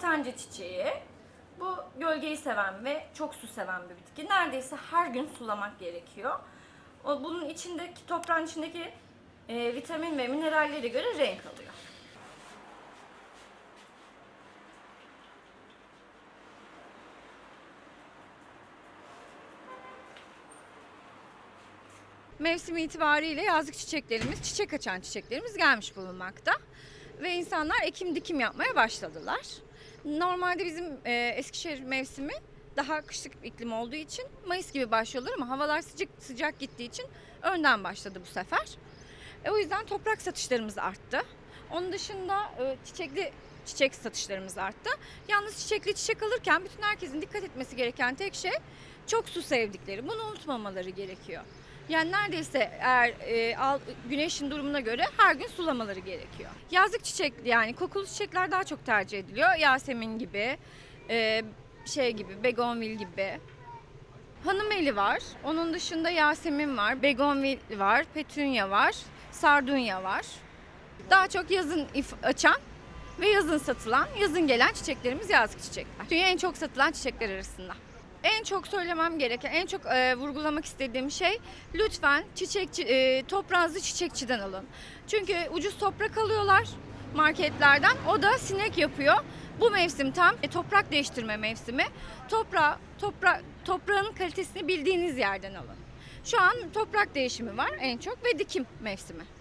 ortanca çiçeği. Bu gölgeyi seven ve çok su seven bir bitki. Neredeyse her gün sulamak gerekiyor. O bunun içindeki toprağın içindeki e, vitamin ve minerallere göre renk alıyor. Mevsim itibariyle yazlık çiçeklerimiz, çiçek açan çiçeklerimiz gelmiş bulunmakta. Ve insanlar ekim dikim yapmaya başladılar. Normalde bizim e, Eskişehir mevsimi daha kışlık iklim olduğu için Mayıs gibi başlıyorlar ama havalar sıcak sıcak gittiği için önden başladı bu sefer. E, o yüzden toprak satışlarımız arttı. Onun dışında e, çiçekli çiçek satışlarımız arttı. Yalnız çiçekli çiçek alırken bütün herkesin dikkat etmesi gereken tek şey çok su sevdikleri. Bunu unutmamaları gerekiyor. Yani neredeyse eğer e, al, güneşin durumuna göre her gün sulamaları gerekiyor. Yazlık çiçek yani kokulu çiçekler daha çok tercih ediliyor. Yasemin gibi, e, şey gibi, begonvil gibi. Hanımeli var. Onun dışında Yasemin var, begonvil var, petunya var, sardunya var. Daha çok yazın açan ve yazın satılan, yazın gelen çiçeklerimiz yazlık çiçekler. Dünya en çok satılan çiçekler arasında. En çok söylemem gereken, en çok e, vurgulamak istediğim şey lütfen çiçekçi, e, toprağınızı çiçekçiden alın. Çünkü ucuz toprak alıyorlar marketlerden. O da sinek yapıyor. Bu mevsim tam e, toprak değiştirme mevsimi. Toprağı, topra, toprağın kalitesini bildiğiniz yerden alın. Şu an toprak değişimi var en çok ve dikim mevsimi.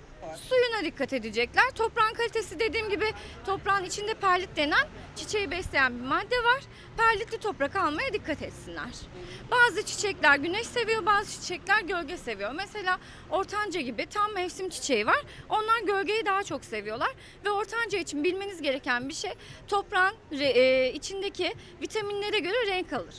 Suyuna dikkat edecekler. Toprağın kalitesi dediğim gibi toprağın içinde perlit denen çiçeği besleyen bir madde var. Perlitli toprak almaya dikkat etsinler. Bazı çiçekler güneş seviyor, bazı çiçekler gölge seviyor. Mesela ortanca gibi tam mevsim çiçeği var. Onlar gölgeyi daha çok seviyorlar. Ve ortanca için bilmeniz gereken bir şey toprağın e, içindeki vitaminlere göre renk alır.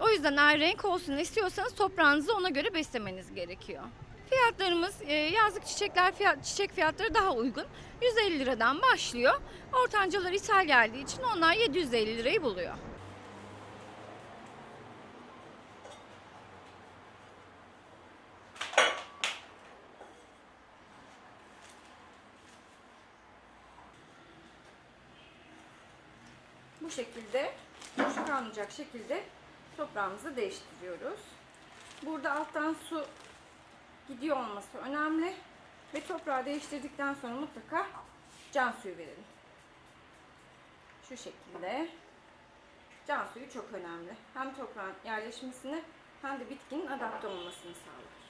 O yüzden eğer renk olsun istiyorsanız toprağınızı ona göre beslemeniz gerekiyor. Fiyatlarımız e, yazlık çiçekler fiyat, çiçek fiyatları daha uygun. 150 liradan başlıyor. Ortancalar ithal geldiği için onlar 750 lirayı buluyor. Bu şekilde boş kalmayacak şekilde toprağımızı değiştiriyoruz. Burada alttan su gidiyor olması önemli. Ve toprağı değiştirdikten sonra mutlaka can suyu verelim. Şu şekilde. Can suyu çok önemli. Hem toprağın yerleşmesini hem de bitkinin adapte olmasını sağlar.